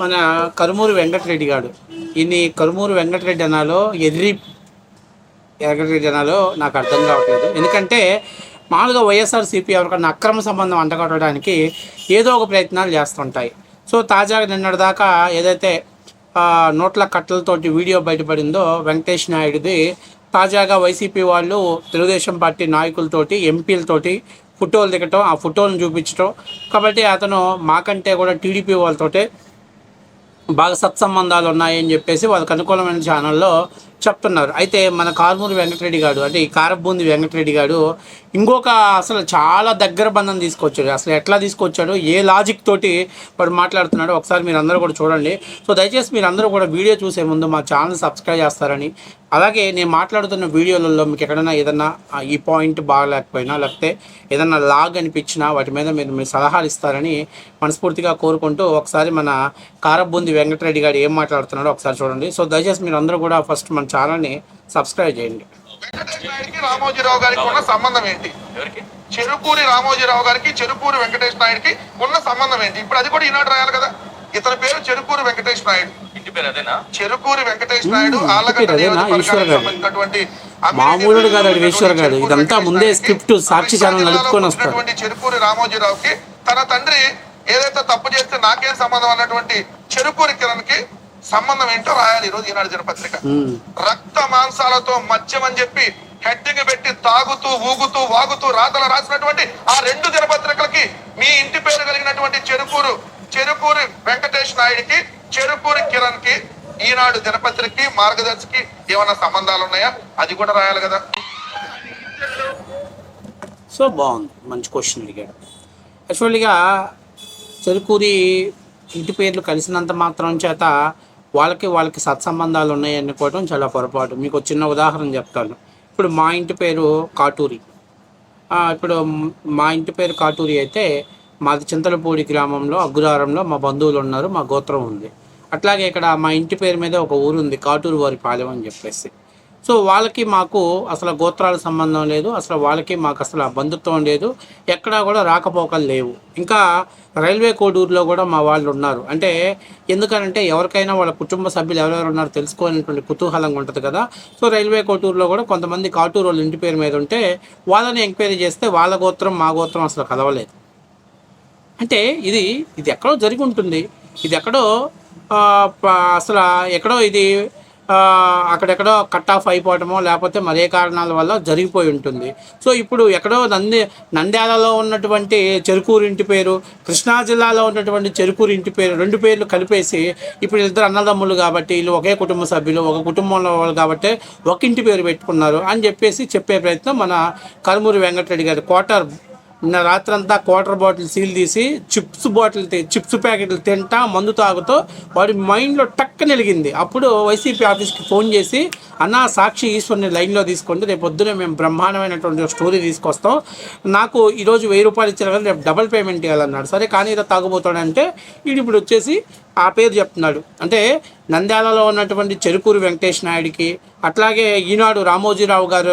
మన కరుమూరు వెంకటరెడ్డి గారు ఈయన్ని కరుమూరు వెంకటరెడ్డి అనాలో ఎర్రి వెంకటరెడ్డి అనాలో నాకు అర్థం కావట్లేదు. ఎందుకంటే మామూలుగా వైఎస్ఆర్సీపీ ఎవరికన్నా అక్రమ సంబంధం అంటగట్టడానికి ఏదో ఒక ప్రయత్నాలు చేస్తుంటాయి. సో తాజాగా నిన్నటిదాకా ఏదైతే నోట్ల కట్టలతోటి వీడియో బయటపడిందో వెంకటేష్ నాయుడుది తాజాగా వైసీపీ వాళ్ళు తెలుగుదేశం పార్టీ నాయకులతోటి ఎంపీలతోటి ఫోటోలు దిగటం ఆ ఫోటోలను చూపించటం. కాబట్టి అతను మాకంటే కూడా టీడీపీ వాళ్ళతోటే బాగా సత్సంబంధాలు ఉన్నాయని చెప్పేసి వాళ్ళకి అనుకూలమైన ఛానల్లో చెప్తున్నారు. అయితే మన కారుమూరి వెంకటరెడ్డి గారు అంటే ఈ కారబూంది వెంకటరెడ్డి గారు ఇంకొక అసలు చాలా దగ్గర బంధం తీసుకొచ్చాడు. అసలు ఎట్లా తీసుకొచ్చాడు ఏ లాజిక్ తోటి వాడు మాట్లాడుతున్నాడు ఒకసారి మీరు అందరూ కూడా చూడండి. సో దయచేసి మీరు అందరూ కూడా వీడియో చూసే ముందు మా ఛానల్ సబ్స్క్రైబ్ చేస్తారని. అలాగే నేను మాట్లాడుతున్న వీడియోలలో మీకు ఎక్కడైనా ఏదన్నా ఈ పాయింట్ బాగలేకపోయినా లేకపోతే ఏదన్నా లాగ్ అనిపించినా వాటి మీద మీరు మీ సలహాలు ఇస్తారని మనస్ఫూర్తిగా కోరుకుంటూ ఒకసారి మన కారబూంది వెంకటరెడ్డి గారు ఏం మాట్లాడుతున్నాడో ఒకసారి చూడండి. సో దయచేసి మీరు అందరూ కూడా ఫస్ట్ మన ఛానల్ని సబ్స్క్రైబ్ చేయండి. రామోజీరావు గారికి ఉన్న సంబంధం ఏంటి? చెరుకూరి రామోజీరావు గారికి చెరుకూరి వెంకటేష్ నాయుడికి ఉన్న సంబంధం ఏంటి? ఇప్పుడు అది కూడా ఈనాడు రాయాలి కదా. ఇతని పేరు చెరుకూరి వెంకటేష్ నాయుడు. ఇంటి పేరు అదేనా? చెరుకూరి వెంకటేష్ నాయుడు. సంబంధించినటువంటి మామూలుడు కాదు ఈశ్వర్ గారు. ఇదంతా ముందే స్క్రిప్ట్ సాక్షి ఛానల్ నడుపుకొని వస్తారు. చెరుకూరి రామోజీరావుకి తన తండ్రి ఏదైతే తప్పు చేస్తే నాకేం సంబంధం అన్నటువంటి చెరుకూరి కిరణ్కి సంబంధం ఏంటో రాయాలి ఈ రోజు ఈనాడు దినపత్రిక. మ్మ్. రక్త మాంసాలతో మద్యం అని చెప్పి హెడ్డింగ్ పెట్టి తాగుతూ ఊగుతూ వాగుతూ రాతలు రాసినటువంటి ఆ రెండు దినపత్రికలకి మీ ఇంటి పేరు కలిగినటువంటి చెరుకూరు చెరుకూరి వెంకటేష్ నాయుడికి చెరుకూరి కిరణ్కి ఈనాడు దినపత్రికకి మార్గదర్శికి ఏమైనా సంబంధాలు ఉన్నాయా? అది కూడా రాయాలి కదా. సో బాగుంది. మంచి క్వశ్చన్ అడిగాడు. యాక్చువల్గా చెరుకూరి ఇంటి పేర్లు కలిసినంత మాత్రం చేత వాళ్ళకి వాళ్ళకి సత్సంబంధాలు ఉన్నాయి అనుకోవడం చాలా పొరపాటు. మీకు చిన్న ఉదాహరణ చెప్తాను. ఇప్పుడు మా ఇంటి పేరు కాటూరి. ఇప్పుడు మా ఇంటి పేరు కాటూరి అయితే మాది చింతలపూడి గ్రామంలో అగ్గురారంలో మా బంధువులు ఉన్నారు మా గోత్రం ఉంది. అట్లాగే ఇక్కడ మా ఇంటి పేరు మీద ఒక ఊరు ఉంది కాటూరు వారి పాలెం అని చెప్పేసి. సో వాళ్ళకి మాకు అసలు గోత్రాల సంబంధం లేదు అసలు వాళ్ళకి మాకు అసలు బంధుత్వం లేదు ఎక్కడా కూడా రాకపోకలు లేవు. ఇంకా రైల్వే కోడూరులో కూడా మా వాళ్ళు ఉన్నారు. అంటే ఎందుకనంటే ఎవరికైనా వాళ్ళ కుటుంబ సభ్యులు ఎవరెవరు ఉన్నారో తెలుసుకోవాలనేటువంటి కుతూహలంగా ఉంటుంది కదా. సో రైల్వే కోటూరులో కూడా కొంతమంది కాటూరు వాళ్ళ ఇంటి పేరు మీద ఉంటే వాళ్ళని ఎంక్వైరీ చేస్తే వాళ్ళ గోత్రం మా గోత్రం అసలు కలవలేదు. అంటే ఇది ఇది ఎక్కడో జరిగి ఉంటుంది. ఇది ఎక్కడో అసలు ఎక్కడో ఇది అక్కడెక్కడో కట్ ఆఫ్ అయిపోవటమో లేకపోతే మరే కారణాల వల్ల జరిగిపోయి ఉంటుంది. సో ఇప్పుడు ఎక్కడో నంది నంద్యాలలో ఉన్నటువంటి చెరుకూరు ఇంటి పేరు కృష్ణా జిల్లాలో ఉన్నటువంటి చెరుకూరు ఇంటి పేరు రెండు పేర్లు కలిపేసి ఇప్పుడు ఇద్దరు అన్నదమ్ములు కాబట్టి వీళ్ళు ఒకే కుటుంబ సభ్యులు ఒక కుటుంబంలో వాళ్ళు కాబట్టి ఒక ఇంటి పేరు పెట్టుకున్నారు అని చెప్పేసి చెప్పే ప్రయత్నం మన కరుమూరి వెంకటరెడ్డి గారి క్వార్టర్ నిన్న రాత్రంతా క్వార్టర్ బాటిల్ సీల్ తీసి చిప్స్ బాటిల్ చిప్స్ ప్యాకెట్లు తింటా మందు తాగుతూ వాడి మైండ్లో టక్క నిలిగింది. అప్పుడు వైసీపీ ఆఫీస్కి ఫోన్ చేసి అన్న సాక్షి ఈశ్వర్ని లైన్లో తీసుకోండి రేపు పొద్దున మేము బ్రహ్మాండమైనటువంటి స్టోరీ తీసుకొస్తాం. నాకు ఈరోజు వెయ్యి రూపాయలు ఇచ్చారు కదా రేపు డబల్ పేమెంట్ ఇవ్వాలన్నాడు. సరే కానీ ఇలా తాగుబోతాడంటే వీడు ఇప్పుడు వచ్చేసి ఆ పేరు చెప్తున్నాడు. అంటే నంద్యాలలో ఉన్నటువంటి చెరుకూరు వెంకటేష్ నాయుడికి అట్లాగే ఈనాడు రామోజీరావు గారు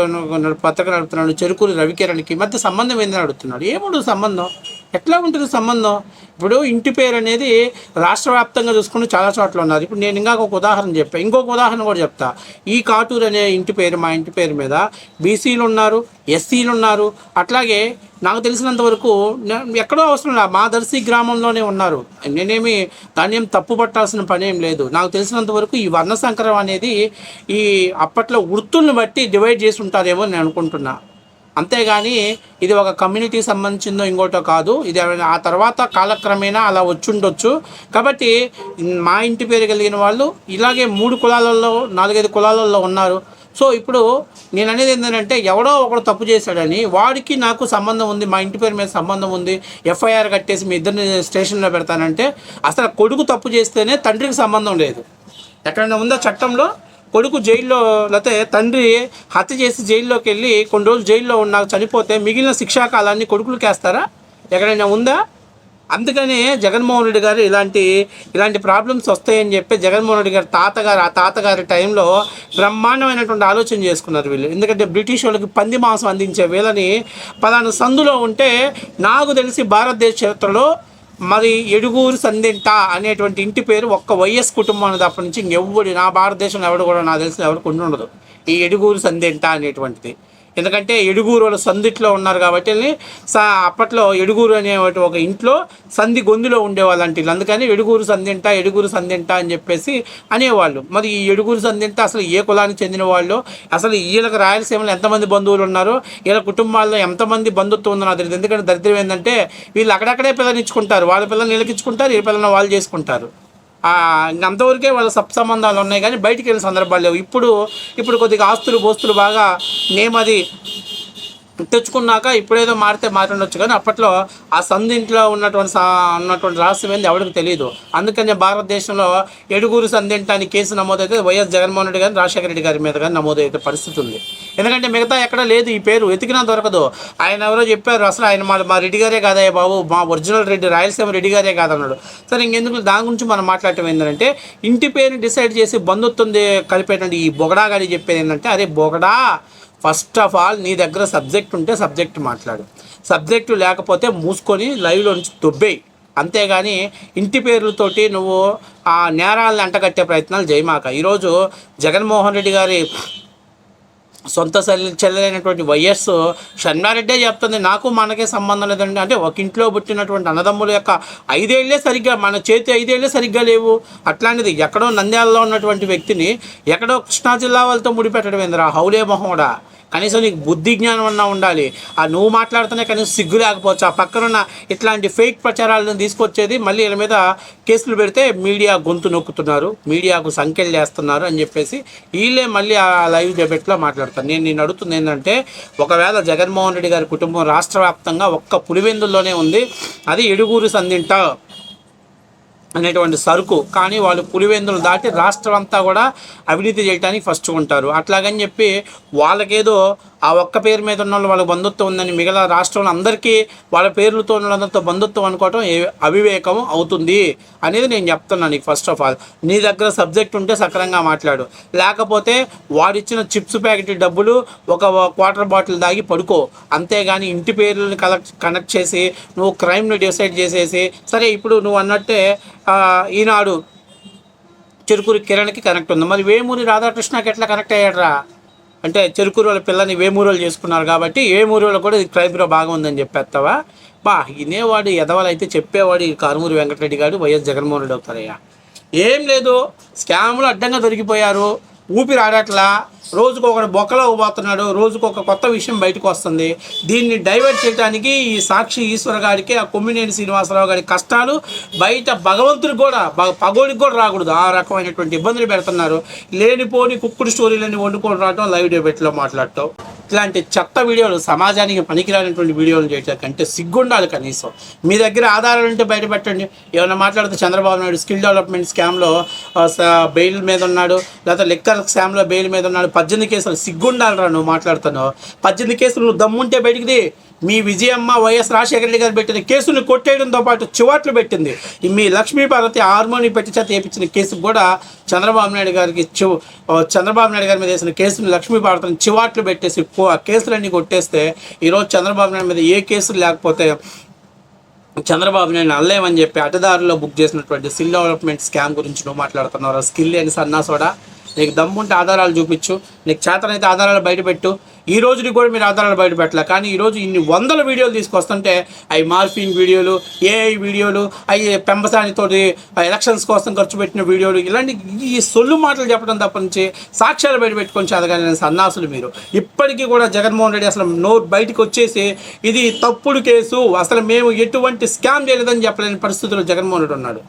పత్రిక నడుపుతున్నాడు చెరుకూరు రవికిరణ్కి మధ్య సంబంధం ఏందని అడుగుతున్నాడు. ఏముడు సంబంధం? ఎట్లా ఉంటుంది సంబంధం? ఇప్పుడు ఇంటి పేరు అనేది రాష్ట్ర వ్యాప్తంగా చూసుకుంటే చాలా చోట్ల ఉన్నారు ఇప్పుడు నేను ఇంకా ఒక ఉదాహరణ చెప్పాను ఇంకొక ఉదాహరణ కూడా చెప్తా. ఈ కాటూరు అనే ఇంటి పేరు మా ఇంటి పేరు మీద బీసీలు ఉన్నారు ఎస్సీలు ఉన్నారు. అట్లాగే నాకు తెలిసినంత వరకు ఎక్కడో అవసరం లేదు. మా దర్శి గ్రామంలోనే ఉన్నారు. నేనేమి దాన్ని ఏం తప్పు పట్టాల్సిన పని ఏం లేదు. నాకు తెలిసినంత వరకు ఈ వర్ణ సంకరం అనేది ఈ అప్పట్లో వృత్తుల్ని బట్టి డివైడ్ చేసి ఉంటారేమో నేను అనుకుంటున్నా. అంతేగాని ఇది ఒక కమ్యూనిటీకి సంబంధించిందో ఇంకోటో కాదు. ఇది ఆ తర్వాత కాలక్రమేణా అలా వచ్చుండొచ్చు. కాబట్టి మా ఇంటి పేరు కలిగిన వాళ్ళు ఇలాగే మూడు కులాలలో నాలుగైదు కులాలలో ఉన్నారు. సో ఇప్పుడు నేను అనేది ఏంటంటే ఎవడో ఒకడు తప్పు చేశాడని వాడికి నాకు సంబంధం ఉంది మా ఇంటి పేరు మీద సంబంధం ఉంది ఎఫ్ఐఆర్ కట్టేసి మీ ఇద్దరిని స్టేషన్లో పెడతానంటే అసలు కొడుకు తప్పు చేస్తేనే తండ్రికి సంబంధం లేదు. ఎక్కడైనా ఉందా చట్టంలో? కొడుకు జైల్లో లేకపోతే తండ్రి హత్య చేసి జైల్లోకి వెళ్ళి కొన్ని రోజులు జైల్లో ఉన్న చనిపోతే మిగిలిన శిక్షాకాలాన్ని కొడుకులు కేస్తారా? ఎక్కడైనా ఉందా? అందుకనే జగన్మోహన్ రెడ్డి గారు ఇలాంటి ఇలాంటి ప్రాబ్లమ్స్ వస్తాయని చెప్పి జగన్మోహన్ రెడ్డి గారి తాతగారు ఆ తాతగారి టైంలో బ్రహ్మాండమైనటువంటి ఆలోచన చేసుకున్నారు వీళ్ళు. ఎందుకంటే బ్రిటిష్ వాళ్ళకి పంది మాంసం అందించే వీళ్ళని పలానా సందులో ఉంటే నాకు తెలిసి భారతదేశ చరిత్రలో మరి ఎడుగూరు సందింట అనేటువంటి ఇంటి పేరు ఒక్క వైఎస్ కుటుంబం తప్ప నుంచి ఇంకెవ్వడు నా భారతదేశంలో ఎవడు కూడా నాకు తెలిసిన ఎవరికి ఉండుండదు ఉండదు. ఈ ఎడుగూరు సందింట అనేటువంటిది. ఎందుకంటే ఎడుగూరు వాళ్ళు సందిట్లో ఉన్నారు కాబట్టి సా అప్పట్లో ఎడుగూరు అనే ఒక ఇంట్లో సంధి గొంతులో ఉండేవాళ్ళు అంటే అందుకని ఎడుగూరు సంధింట ఎడుగూరు సంధింట అని చెప్పేసి అనేవాళ్ళు. మరి ఈ ఎడుగూరు సంధింట అసలు ఏ కులానికి చెందిన వాళ్ళు? అసలు వీళ్ళకి రాయలసీమలో ఎంతమంది బంధువులు ఉన్నారు? వీళ్ళ కుటుంబాల్లో ఎంతమంది బంధుత్వం ఉందో నాకు తెలియదు. ఎందుకంటే దరిద్రం ఏంటంటే వీళ్ళు అక్కడక్కడే పిల్లనిచ్చుకుంటారు వాళ్ళ పిల్లల్ని నిలకించుకుంటారు. ఈ పిల్లల్ని వాళ్ళు చేసుకుంటారు. అంతవరకే వాళ్ళ సప్ సంబంధాలు ఉన్నాయి కానీ బయటికి వెళ్ళిన సందర్భాలు లేవు. ఇప్పుడు ఇప్పుడు కొద్దిగా ఆస్తులు బోస్తులు బాగా నేమది తెచ్చుకున్నాక ఇప్పుడేదో మారితే మాట్లాడవచ్చు కానీ అప్పట్లో ఆ సంధింట్లో ఉన్నటువంటి సా- ఉన్నటువంటి రహస్యం ఏంది ఎవరికి తెలియదు అందుకని భారతదేశంలో ఎడుగురు సంధింట అని కేసు నమోదైతే వైఎస్ జగన్మోహన్ రెడ్డి గారు రాజశేఖర రెడ్డి గారి మీద కానీ నమోదయ్యే పరిస్థితి ఉంది. ఎందుకంటే మిగతా ఎక్కడ లేదు ఈ పేరు వెతికినా దొరకదు. ఆయన ఎవరో చెప్పారు అసలు ఆయన మా మా రెడ్డి గారే కాదయ్య బాబు మా ఒరిజినల్ రెడ్డి రాయలసీమ రెడ్డి గారే కాదన్నాడు. సరే ఇంకెందుకు దాని గురించి మనం మాట్లాడటం ఏంటంటే ఇంటి పేరుని డిసైడ్ చేసి బంధుత్వం కలిపేటండి కలిపేటువంటి ఈ బొగడా గారి చెప్పేది ఏంటంటే అరే బొగడా ఫస్ట్ ఆఫ్ ఆల్ నీ దగ్గర సబ్జెక్ట్ ఉంటే సబ్జెక్ట్ మాట్లాడు. సబ్జెక్టు లేకపోతే మూసుకొని లైవ్లో నుంచి దొబ్బేయి. అంతేగాని ఇంటి పేర్లతోటి నువ్వు ఆ నేరాలను అంటగట్టే ప్రయత్నాలు చేయమాక ఈరోజు జగన్మోహన్ రెడ్డి గారి సొంత చెల్లెలైనటువంటి వైఎస్ షణ్మారెడ్డే చెప్తుంది నాకు మనకే సంబంధం లేదండి. అంటే ఒక ఇంట్లో పుట్టినటువంటి అన్నదమ్ముల యొక్క ఐదేళ్ళే సరిగ్గా మన చేతి ఐదేళ్ళే సరిగ్గా లేవు. అట్లాంటిది ఎక్కడో నంద్యాలలో ఉన్నటువంటి వ్యక్తిని ఎక్కడో కృష్ణా జిల్లా వాళ్ళతో ముడిపెట్టడం ఏందిరా? హౌలే మొహోడా కనీసం నీకు బుద్ధి జ్ఞానం అన్నా ఉండాలి. ఆ నువ్వు మాట్లాడుతూనే కనీసం సిగ్గు లేకపోవచ్చు. ఆ పక్కనున్న ఇట్లాంటి ఫేక్ ప్రచారాలను తీసుకొచ్చేది మళ్ళీ వీళ్ళ మీద కేసులు పెడితే మీడియా గొంతు నొక్కుతున్నారు. మీడియాకు సంఖ్యలు చేస్తున్నారు అని చెప్పేసి వీళ్ళే మళ్ళీ ఆ లైవ్ డెబెట్లో మాట్లాడతారు. నేను నేను అడుగుతుంది ఏంటంటే ఒకవేళ జగన్మోహన్ రెడ్డి గారి కుటుంబం రాష్ట్ర వ్యాప్తంగా ఒక్క పులివెందుల్లోనే ఉంది. అది ఎడుగూరు సందింట అనేటువంటి సరుకు. కానీ వాళ్ళు పులివెందులు దాటి రాష్ట్రం అంతా కూడా అవినీతి చేయడానికి ఫస్ట్ ఉంటారు. అట్లాగని చెప్పి వాళ్ళకేదో ఆ ఒక్క పేరు మీద ఉన్న వాళ్ళ వాళ్ళకి బంధుత్వం ఉందని మిగతా రాష్ట్రంలో అందరికీ వాళ్ళ పేర్లతో ఉన్న బంధుత్వం అనుకోవటం అవివేకం అవుతుంది అనేది నేను చెప్తున్నాను నీకు ఫస్ట్ ఆఫ్ ఆల్ నీ దగ్గర సబ్జెక్ట్ ఉంటే సక్రంగా మాట్లాడు. లేకపోతే వాడిచ్చిన చిప్స్ ప్యాకెట్ డబ్బులు ఒక క్వార్టర్ బాటిల్ దాగి పడుకో. అంతేగాని ఇంటి పేర్లను కలెక్ట్ కనెక్ట్ చేసి నువ్వు క్రైమ్ని డిసైడ్ చేసేసి సరే ఇప్పుడు నువ్వు అన్నట్టే ఈనాడు చెరుకూరి కిరణ్కి కనెక్ట్ ఉంది. మరి వేమూరి రాధాకృష్ణకి ఎట్లా కనెక్ట్ అయ్యాడరా? అంటే చెరుకూరు వాళ్ళ పిల్లని వేమూరులు చేసుకున్నారు కాబట్టి వేమూరులో కూడా ఇది క్రైమ్లో బాగా ఉందని చెప్పేస్తావా? బా వినేవాడు ఎదవలు అయితే చెప్పేవాడు ఈ కారుమూరి వెంకటరెడ్డి గారు వైఎస్ జగన్మోహన్ రెడ్డి అవుతారయ్యా. ఏం లేదు స్కామ్లు అడ్డంగా దొరికిపోయారు. ఊపిరి ఆడట్లా. రోజుకు ఒకడు బొక్కలో పోతున్నాడు రోజుకు ఒక కొత్త విషయం బయటకు వస్తుంది. దీన్ని డైవర్ట్ చేయడానికి ఈ సాక్షి ఈశ్వర గారికి ఆ కొమ్మినేని శ్రీనివాసరావు గారి కష్టాలు బయట భగవంతుడికి కూడా పగోడికి కూడా రాకూడదు. ఆ రకమైనటువంటి ఇబ్బందులు పెడుతున్నారు. లేనిపోని కుక్కుడు స్టోరీలని వండుకొని రావటం లైవ్ డిబేట్లో మాట్లాడటం. ఇట్లాంటి చెత్త వీడియోలు సమాజానికి పనికిరానటువంటి వీడియోలు చేయటం కంటే సిగ్గుండాలి కనీసం. మీ దగ్గర ఆధారాలు ఉంటే బయటపెట్టండి ఏమైనా మాట్లాడితే చంద్రబాబు నాయుడు స్కిల్ డెవలప్మెంట్ స్కామ్లో బెయిల్ మీద ఉన్నాడు. లేకపోతే లెక్కర్ స్కామ్లో బెయిల్ మీద ఉన్నాడు. పద్దెనిమిది కేసులు సిగ్గుండాలిరా నువ్వు మాట్లాడుతున్నావు. పద్దెనిమిది కేసులు నువ్వు దమ్ముంటే బయటికి మీ విజయమ్మ వైఎస్ రాజశేఖర రెడ్డి గారు పెట్టిన కేసుని కొట్టేయడంతో పాటు చివాట్లు పెట్టింది. మీ లక్ష్మీపార్వతి హార్మోని పెట్టి చేత వేయించిన కేసు కూడా చంద్రబాబు నాయుడు గారికి చంద్రబాబు నాయుడు గారి మీద వేసిన కేసుని లక్ష్మీపార్వతిని చివాట్లు పెట్టేసి ఆ కేసులన్నీ కొట్టేస్తే ఈరోజు చంద్రబాబు నాయుడు మీద ఏ కేసులు లేకపోతే చంద్రబాబు నాయుడు అల్లేమని చెప్పి అటదారులో బుక్ చేసినటువంటి స్కిల్ డెవలప్మెంట్ స్కామ్ గురించి నువ్వు మాట్లాడుతున్నావు స్కిల్ అని సన్నాసోడా? నీకు దమ్ముంటే ఆధారాలు చూపించు. నీకు చేతనైతే ఆధారాలు బయటపెట్టు. ఈ రోజుని కూడా మీరు ఆధారాలు బయట పెట్టలే. కానీ ఈరోజు ఇన్ని వందల వీడియోలు తీసుకొస్తుంటే అవి మార్ఫిన్ వీడియోలు ఏఐ వీడియోలు అవి పెంపసానితోటి ఎలక్షన్స్ కోసం ఖర్చు పెట్టిన వీడియోలు ఇలాంటి ఈ సొల్లు మాటలు చెప్పడం తప్ప నుంచి సాక్ష్యాలు బయట పెట్టుకొని చదవగలిగిన సన్నాసులు మీరు. ఇప్పటికీ కూడా జగన్మోహన్ రెడ్డి అసలు నోరు బయటకు వచ్చేసి ఇది తప్పుడు కేసు అసలు మేము ఎటువంటి స్కామ్ చేయలేదని చెప్పలేని పరిస్థితుల్లో జగన్మోహన్ రెడ్డి ఉన్నాడు.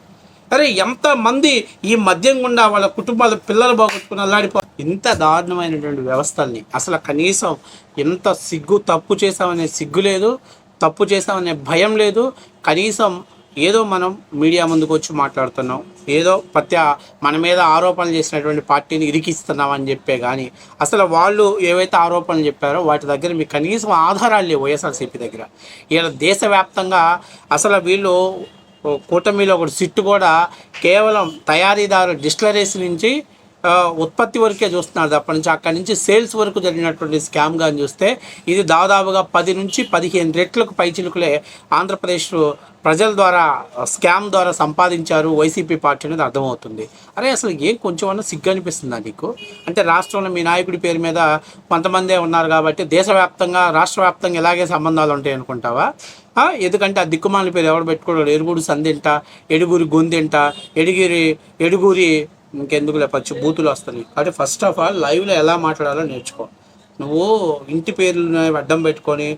అరే ఎంతమంది ఈ మద్యం గుండా వాళ్ళ కుటుంబాల పిల్లలు బాగొట్టుకుని అల్లాడిపో. ఇంత దారుణమైనటువంటి వ్యవస్థల్ని అసలు కనీసం ఎంత సిగ్గు తప్పు చేసామనే సిగ్గు లేదు తప్పు చేసామనే భయం లేదు. కనీసం ఏదో మనం మీడియా ముందుకు వచ్చి మాట్లాడుతున్నాం. ఏదో ప్రత్య మన మీద ఆరోపణలు చేసినటువంటి పార్టీని ఇరికిస్తున్నాం అని చెప్పే కానీ అసలు వాళ్ళు ఏవైతే ఆరోపణలు చెప్పారో వాటి దగ్గర మీకు కనీసం ఆధారాలు లేవు వైఎస్ఆర్సీపీ దగ్గర. ఇలా దేశవ్యాప్తంగా అసలు వీళ్ళు కూటమిలో ఒక సిట్టు కూడా కేవలం తయారీదారు డిస్టిలరీస్ నుంచి ఉత్పత్తి వరకే చూస్తున్నారు అప్పటి నుంచి అక్కడి నుంచి సేల్స్ వరకు జరిగినటువంటి స్కామ్ కానీ చూస్తే ఇది దాదాపుగా పది నుంచి పదిహేను రెట్లకు పైచిలుకులే ఆంధ్రప్రదేశ్ ప్రజల ద్వారా స్కామ్ ద్వారా సంపాదించారు వైసీపీ పార్టీ అనేది అర్థమవుతుంది. అరే అసలు ఏం కొంచెం అన్న సిగ్గు అనిపిస్తుందా నీకు? అంటే రాష్ట్రంలో మీ నాయకుడి పేరు మీద కొంతమందే ఉన్నారు కాబట్టి దేశవ్యాప్తంగా రాష్ట్ర వ్యాప్తంగా ఇలాగే సంబంధాలు ఉంటాయి అనుకుంటావా? ఎందుకంటే ఆ దిక్కుమాల పేరు ఎవరు పెట్టుకోవడం ఎరుగుడు సందింట ఎడుగురి గొంతింట ఎడిగిరి ఎడుగురి ఇంకెందుకులే పచ్చి బూతులు వస్తాయి కాబట్టి ఫస్ట్ ఆఫ్ ఆల్ లైవ్లో ఎలా మాట్లాడాలో నేర్చుకో. నువ్వు ఇంటి పేర్లు అడ్డం పెట్టుకొని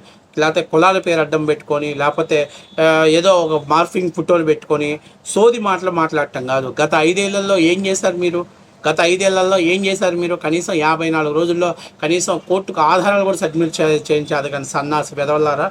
లేకపోతే కులాల పేరు అడ్డం పెట్టుకొని లేకపోతే ఏదో ఒక మార్ఫింగ్ ఫోటోలు పెట్టుకొని సోది మాటలు మాట్లాడటం కాదు. గత ఐదేళ్ళలో ఏం చేశారు మీరు? గత ఐదేళ్ళలో ఏం చేశారు మీరు? కనీసం యాభై నాలుగు రోజుల్లో కనీసం కోర్టుకు ఆధారాలు కూడా సబ్మిట్ చే చేయించారు కానీ సన్నాసి పెదవల్లారా